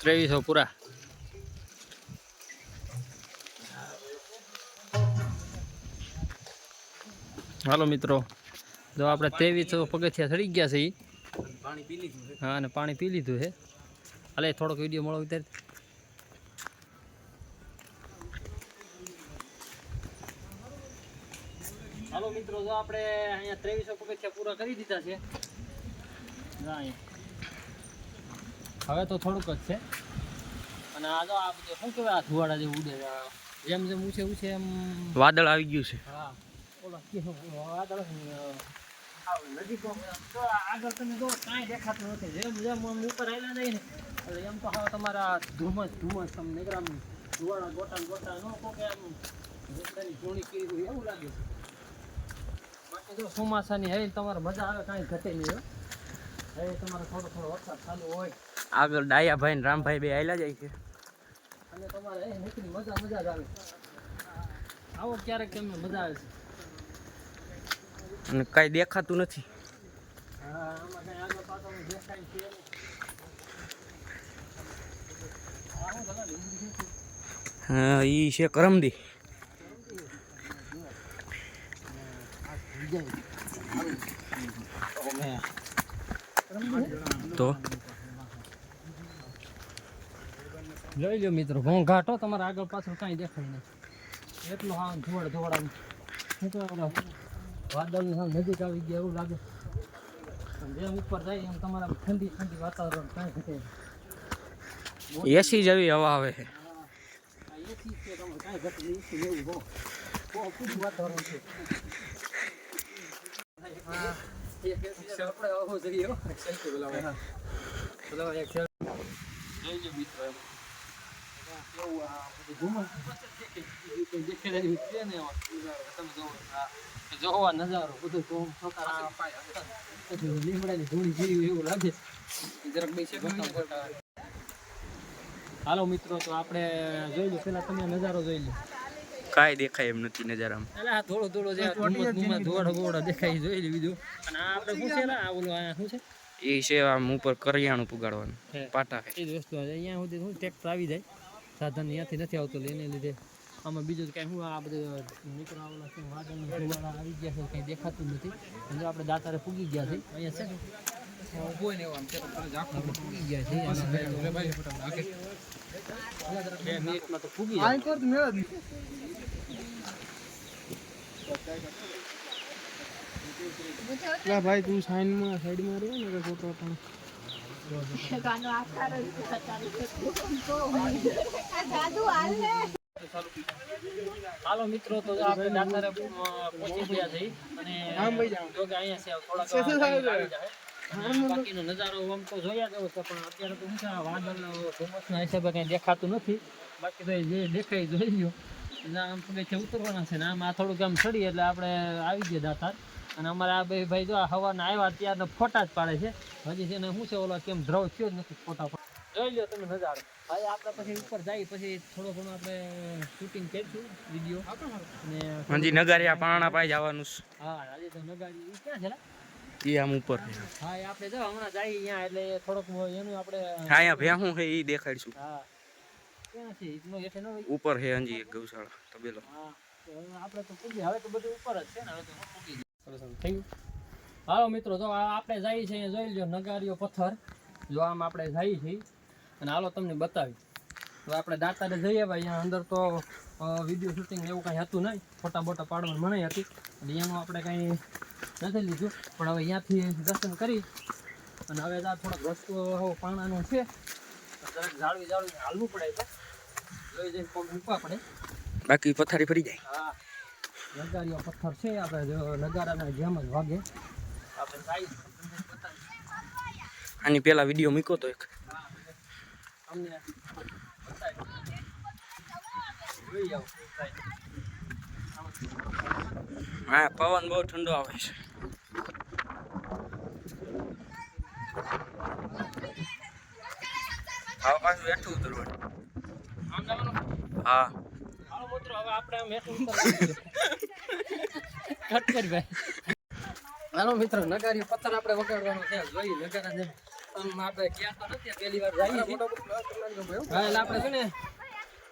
ત્રેવીસો પૂરા. હાલો મિત્રો, જો આપણે ત્રેવીસો પગથિયા ચડી ગયા છે હા, અને પાણી પી લીધું છે. હાલે, થોડોક વીડિયો મળો ઉતાર હાલો મિત્રો, જો આપણે અહીંયા ત્રેવીસો પગથિયા પૂરા કરી દીધા છે. અહીંયા. હવે તો થોડુંક જ છે. અને આ તો આ બધું શું કહેવાય આ ધુવાડા જેવું ઉડે જેમ જેમ ઊંચે ઊંચે એમ વાદળ આવી ગયું છે. હા. ઓલા કેવું વાદળ છે ને, આવ આગળ તમે જો કાંઈ દેખાતું નથી. જેમ જેમ આમ ઉપર આવેલા નહીં ને એટલે એમ તો હવે તમારા ધુમ્મસ ધુમ્મસ તમે નીકળામ ધુવાડા ગોટા ને ન કહો કે આમ રસ્તાની જોણી કરી એવું લાગે છે. બાકી જો ચોમાસાની હવે તમારે મજા આવે કાંઈ ઘટે નહીં હો. હવે તમારે થોડો થોડો વરસાદ ચાલુ હોય. આગળ ડાયાભાઈ ને રામભાઈ બે આયલા જાય છે અને તમારે એ નીકળી મજા મજા જ આવે. આવો ક્યારેક તમને મજા આવે છે. અને કાંઈ દેખાતું નથી? હા ઈ છે કરમદી. તો? જોઈ લો મિત્રો ઘોંઘાટો તમારે આગળ પાછળ કાંઈ દેખાય નહીં. એટલો હા ધોવાડ આમ શું કહેવાય વાદળની નજીક આવી ગયા એવું લાગે. જેમ ઉપર જાય એમ તમારા ઠંડી ઠંડી વાતાવરણ કાંઈ ઘટે. એસી જેવી હવા આવે છે. એસી છે તમારે કાંઈ ઘટે એસી લેવું બહુ બહુ પૂરું વાતાવરણ છે. હા. આપણે આવો જોઈએ હો. હા. બોલો એક. જોઈ લો મિત્રો. જોવો નજારો બધું તો છોકરા લીમડાની જેવી એવું લાગે જરાક બે. હાલો મિત્રો તો આપણે જોઈ લો પેલા તમે નજારો જોઈ લો. કાંઈ દેખાય એમ નથી નજારામાં. એટલે આ થોડો થોડો જે ધોળો દેખાય. જોઈ લે બીજું. અને આ આપણે શું છે ને આ ઓલું આ શું છે? એ છે આમ ઉપર કરિયાણું પુગાડવાનું. પાટા એ જ વસ્તુ અહીંયા સુધી શું ટેક્ટર આવી જાય. સાધન અહીંયાથી નથી આવતું એને લીધે આમાં બીજું તો કાંઈ શું આ બધું મિત્રો આવેલા છે વાદળના આવી ગયા છે કંઈ દેખાતું નથી. અને આપણે દાતારે પૂગી ગયા છે અહીંયા છે. ભાઈ તું સાઈનમાં સાઈડ બે મિનિટમાં તો પૂગી જાય ભાઈ તું સાઈડમાં સાઈડમાં રહ્યો ને ફોટો પણ હાલે હાલો મિત્રો તો આપણે દાતારે પહોંચી ગયા છે. અને જો કે અહીંયા છે થોડાક બાકીનો નજારો આમ તો જોયા જેવો છે પણ અત્યારે તો ઊંચા વાદળનો ધુમ્મસના હિસાબે કંઈ દેખાતું નથી. બાકી તો જે દેખાય જોઈ લ્યો. આમ પગથિયા ઉતરવાના છે ને આમ આ થોડુંક આમ ચડી એટલે આપણે આવી ગયા દાતાર. અને અમારા આ બે ભાઈ જો આ હવાના આવ્યા ત્યારના ફોટા જ પાડે છે. હજી છે ને શું છે ઓલો કેમ દ્રવ થયો જ નથી ફોટા પાડ- જોઈ લ્યો તમે નજારો. હવે આપણે પછી ઉપર જાય પછી થોડો ઘણો આપણે શૂટિંગ કરીશું વીડિયો અને હજી આ પાણા પાઈ જવાનું છે. હા આજે તો નગારી ક્યાં છે લા? એ આમ ઉપર છે. હા આપણે જો હમણાં જઈએ અહીંયા એટલે થોડોક એનું આપણે અહીંયા ભેહું છે એ દેખાડીશું. હા. ક્યાં છે? એટલો હેઠે ન ઉપર છે હજી એક ગૌશાળા તબેલો. હા આપણે તો પૂગી હવે તો બધું ઉપર જ છે ને હવે તો પૂગી ગયું હાલો મિત્રો જો આ આપણે જઈએ છીએ જોઈ લો નગારીઓ પથ્થર. જો આમ આપણે જઈએ છીએ અને હાલો તમને બતાવી. તો આપણે દાતારે જઈએ ભાઈ અહીંયા અંદર તો વીડિયો શૂટિંગ એવું કાંઈ હતું નહીં. ફોટા બોટા પાડવાની મનાઈ હતી. એટલે એનું આપણે કાંઈ નથી લીધું. પણ હવે અહીંયાથી દર્શન કરી. અને હવે થોડોક રસ્તો પાણાનો છે. જરાક જાળવી જાળવી હાલવું પડે છે. જોઈ જઈને પગ મૂકવા પડે. બાકી પથારી ફરી જાય. હા. નગારીઓ પથ્થર છે આપણે નગારાના જેમ જ વાગે. આપણે સાઈઝ આની પહેલા વીડિયો મૂક્યો તો એક. અમને. હા પવન બહુ ઠંડો આવે છે. હવે પાછું બેઠું ઉતરવાનું. હા. મિત્રો, હવે આપણે આમ હેઠું કટ કરી ભાઈ. હાલો મિત્રો નગારી પથ્થર આપણે વગાડવાનો છે. જોઈ નગારા જેમ. આમ આપણે ગયા તો નથી પહેલી વાર જઈએ. હા એટલે આપણે છે ને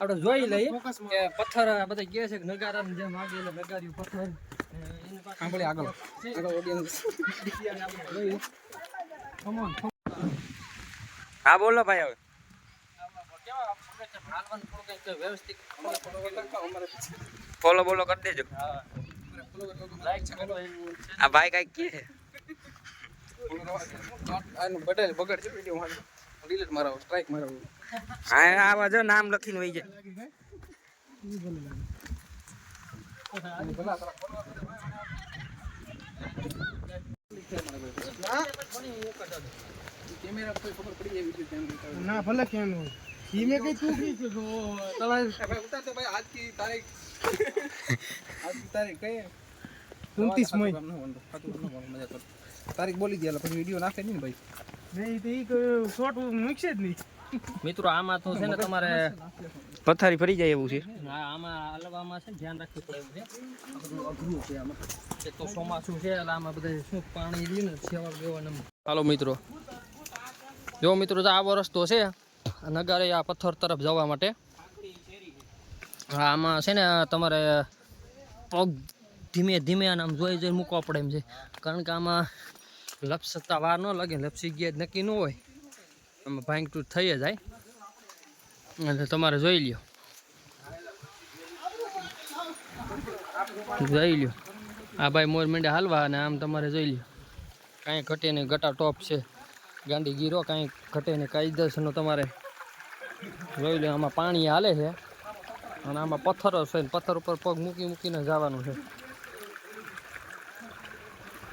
આપણે જોઈ લઈએ કે પથ્થર આ બધા કહે છે કે નગારાની જેમ આગે એટલે નગારી પથ્થર. સાંભળી આગળ. આગળ on. હા બોલો ભાઈ હવે કેવા આપણે છે હાલવાનું થોડું કંઈક વ્યવસ્થિત ફોલો બોલો કરી દેજો. આ ભાઈ કંઈક કે બગડ છે વીડિયો માં ડિલીટ મારાવો સ્ટ્રાઇક મારાવો હા નામ લખીને વહી જાય. ના, ભલે કેમ હોય ઈ મેં કઈ તું કી જો તમારે ઉતાર તો ભાઈ આજ કી તારીખ આજ કી તારીખ કઈ? 29 મઈ. મજા કર. તારીખ બોલી દે એટલે પછી વીડિયો નાખે નહીં ભાઈ? નહીં તો ઈ શોર્ટ મૂકશે જ નહીં. મિત્રો આમાં તો છે ને તમારે પથારી ફરી જાય એવું છે. હા આમાં છે ને ધ્યાન રાખવું પડે એવું છે. અઘરું છે આમાં એક તો ચોમાસું છે એટલે આમાં બધા શું પાણી રહ્યું ને સેવા એમ. હાલો મિત્રો. જો મિત્રો તો આવો રસ્તો છે. આ નગારે આ પથ્થર તરફ જવા માટે. આમાં છે ને તમારે પગ ધીમે ધીમે અને આમ જોઈ જોઈ મૂકવા પડે એમ છે. કારણ કે આમાં લપસતા વાર ન લાગે, લપસી ગયા નક્કી ન હોય. આમાં ભાંગ તૂટ થઈ જ જાય. એટલે તમારે જોઈ લ્યો. જોઈ લ્યો. આ ભાઈ મોર મીંડા હાલવા અને આમ તમારે જોઈ લ્યો. કાંઈ ઘટે નહીં ગટા ટોપ છે. ગાંડી ગીરો, કાંઈ ઘટે નહીં કાયદેસરનો તમારે જોઈ લો, આમાં પાણી હાલે છે. અને આમાં પથ્થરો છે પથ્થર ઉપર પગ મૂકી મૂકીને જવાનું છે.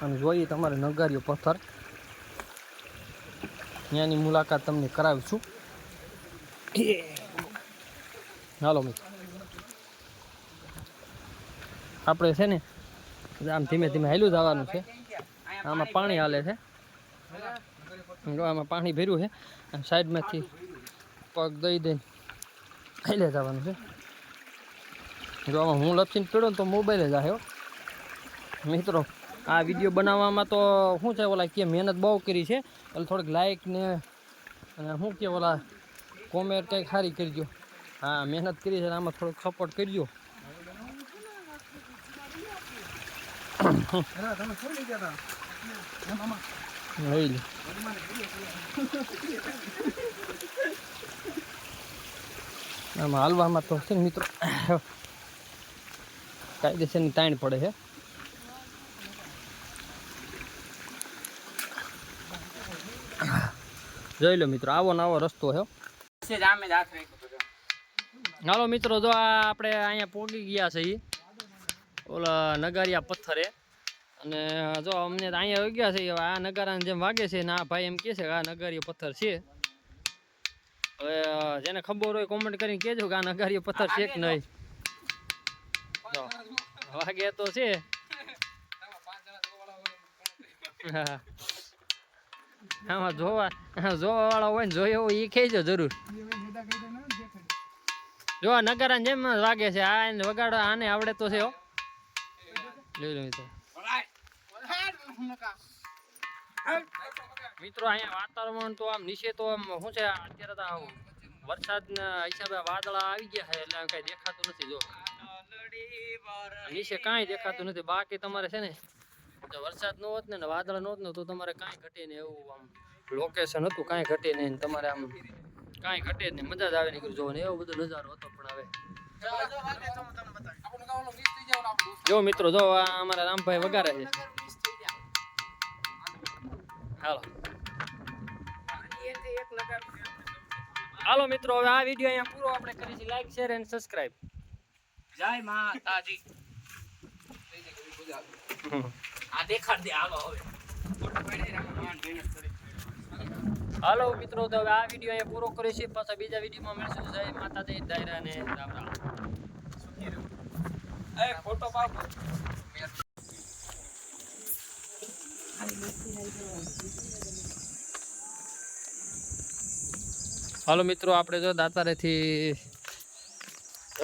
અને જોઈએ તમારે નગાર્યો પથ્થર. ત્યાંની મુલાકાત તમને કરાવી છું હાલો મિત્રો. આપણે છે ને, આમ ધીમે ધીમે હાલ્યું જવાનું છે. આમાં પાણી હાલે છે. આમાં પાણી ભર્યું છે. અને સાઈડમાંથી પગ દઈ દઈને હાલે જવાનું છે. જો આમાં હું લપસીને પીડો ને તો મોબાઈલે જ આવ્યો મિત્રો, આ વીડિયો બનાવવામાં તો શું છે ઓલા કે મહેનત બહુ કરી છે. એટલે થોડીક લાઇક ને અને શું કે ઓલા કોમેન્ટ કંઈક સારી કરજો. હા, મહેનત કરી છે આમાં થોડોક સપોર્ટ કરજો. તમે લે આમાં હાલવામાં તો છે ને મિત્રો કાયદેસરની તાણ પડે છે. જોઈ લો મિત્રો આવો નવો રસ્તો છે હાલો મિત્રો જો આ આપણે અહીંયા પોગી ગયા છે ઈ. ઓલા નગારિયા પથ્થરે. અને જો અમને તો અહીંયા ગયા છે, હવે આ નગારાને જેમ વાગે છે ને ભાઈ એમ કહે છે કે આ નગારીય પથ્થર છે. હવે જેને ખબર હોય કોમેન્ટ કરીને કહેજો કે આ નગારીય પથ્થર છે કે નહીં. વાગે તો છે. આમાં જોવા જોવા વાળા હોય ને જોયો એ કહેજો જરૂર. જો આ નગારાને જેમ વાગે છે, આ વગાડો, આને આવડે તો છે, હો. જોઈ લો મિત્રો અહીંયા વાતાવરણ તો આમ નીચે તો આમ શું છે અત્યારે તો વરસાદના હિસાબે વાદળા આવી ગયા છે એટલે કઈ દેખાતું નથી જો નીચે કાંઈ દેખાતું નથી બાકી તમારે છે ને વરસાદ ન હોત ને વાદળ ન હોત ને તો તમારે કાંઈ ઘટે ને એવું આમ લોકેશન હતું કાંઈ ઘટે નહીં તમારે આમ કાંઈ ઘટે નહીં મજા જ આવે જો ને એવો બધો નજારો હતો પણ હવે. જો મિત્રો જો આ અમારા રામભાઈ વગાડે છે હાલો. હાલો મિત્રો હવે આ વીડિયો અહીંયા પૂરો આપણે કરીશું લાઈક શેર એન્ડ સબસ્ક્રાઇબ જય માતાજી. આ દેખાડ દે હાલો હવે. હાલો મિત્રો તો હવે આ વીડિયો અહીંયા પૂરો કરીશું પાછા બીજા વિડીયોમાં મળશું. જય માતાજી દાયરા ને રામ. રામ એ ફોટો પાડ. હાલો મિત્રો, આપણે જો દાતારેથી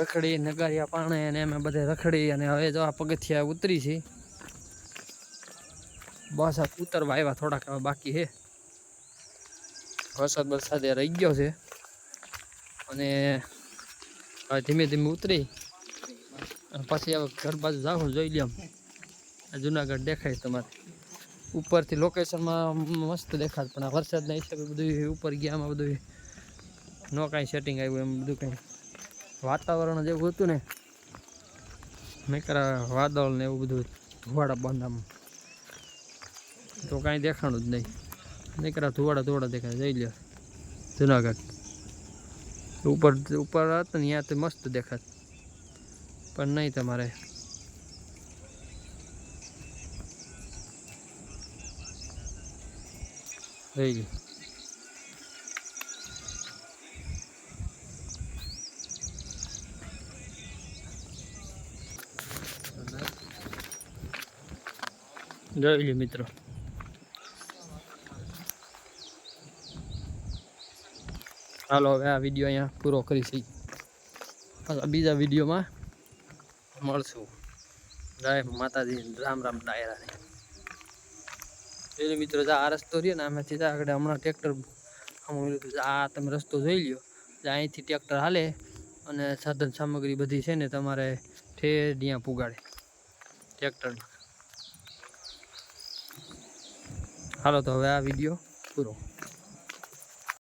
રખડી, નગારિયા પાણે અને અમે બધે રખડી અને હવે જો આ પગથિયા ઉતરી છે. બસ આ ઉતરવા આવ્યા થોડાક હવે બાકી છે. વરસાદ વરસાદ રહી ગયો છે. અને ધીમે ધીમે ઉતરી. પછી હવે ઘર બાજુ જાવ જોઈ લ્યો. જુનાગઢ દેખાય તમારે. ઉપરથી લોકેશનમાં મસ્ત દેખાત પણ આ વરસાદના હિસાબે બધું ઉપર ગયા બધું ન કાંઈ સેટિંગ આવ્યું એમ બધું કંઈ. વાતાવરણ જેવું હતું ને નકરા વાદળ ને એવું બધું ધુવાડા બાંધામાં. તો કાંઈ દેખાણું જ નહીં. નકરા ધુવાડા ધુવાડા દેખાય. જઈ લ્યો, જુનાગઢ. ઉપર ઉપર હતા ને, ત્યાં તો મસ્ત દેખાત પણ નહીં તમારે. જઈ લ્યો જોઈ લ્યો મિત્રો હાલો હવે આ વીડિયો અહીંયા પૂરો કરીશી પાછા બીજા વિડીયોમાં મળશું જય માતાજી રામ રામ ડાયરાને એટલે મિત્રો આ રસ્તો રહ્યો ને આમાંથી આગળ હમણાં ટ્રેક્ટર આ તમે રસ્તો જોઈ લ્યો. અહીંથી ટ્રેક્ટર હાલે અને સાધન સામગ્રી બધી છે ને તમારે ઠેર ત્યાં પુગાડે. ટ્રેક્ટર હાલો તો હવે આ વીડિયો પૂરો.